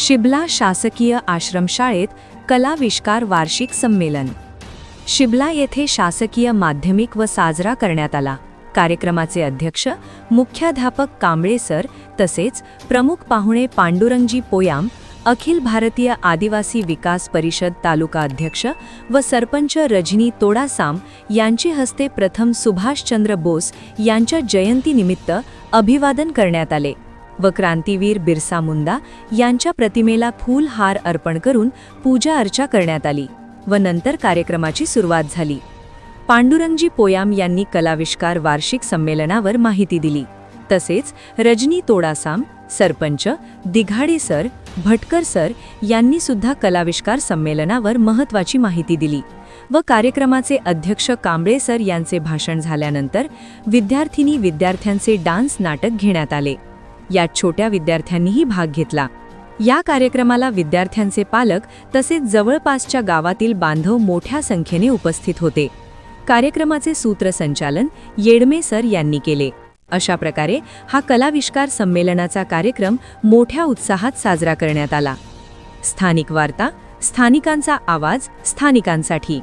शिबला शासकीय आश्रमशाळेत कलाविष्कार वार्षिक संमेलन. शिबला येथे शासकीय माध्यमिक व साजरा करण्यात आला. कार्यक्रमाचे अध्यक्ष मुख्याध्यापक कांबळे सर तसेच प्रमुख पाहुणे पांडुरंगजी पोयाम अखिल भारतीय आदिवासी विकास परिषद तालुका अध्यक्ष व सरपंच रजनी तोडासाम यांचे हस्ते प्रथम सुभाषचंद्र बोस यांच्या जयंतीनिमित्त अभिवादन करण्यात आले. व क्रांतीवीर बिरसा मुंदा यांच्या प्रतिमेला फूलहार अर्पण करून पूजा अर्चा करण्यात आली व नंतर कार्यक्रमाची सुरुवात झाली. पांडुरंगजी पोयाम यांनी कलाविष्कार वार्षिक संमेलनावर माहिती दिली. तसेच रजनी तोडासाम सरपंच दिघाडे सर भटकर सर यांनी सुद्धा कलाविष्कार संमेलनावर महत्त्वाची माहिती दिली व कार्यक्रमाचे अध्यक्ष कांबळे सर यांचे भाषण झाल्यानंतर विद्यार्थिनी विद्यार्थ्यांचे डान्स नाटक घेण्यात आले. यात छोट्या विद्यार्थ्यांनीही भाग घेतला. या कार्यक्रमाला विद्यार्थ्यांचे पालक तसेच जवळपासच्या गावातील बांधव मोठ्या संख्येने उपस्थित होते. कार्यक्रमाचे सूत्रसंचालन येडमे सर यांनी केले. अशा प्रकारे हा कलाविष्कार संमेलनाचा कार्यक्रम मोठ्या उत्साहात साजरा करण्यात आला. स्थानिक वार्ता स्थानिकांचा आवाज स्थानिकांसाठी.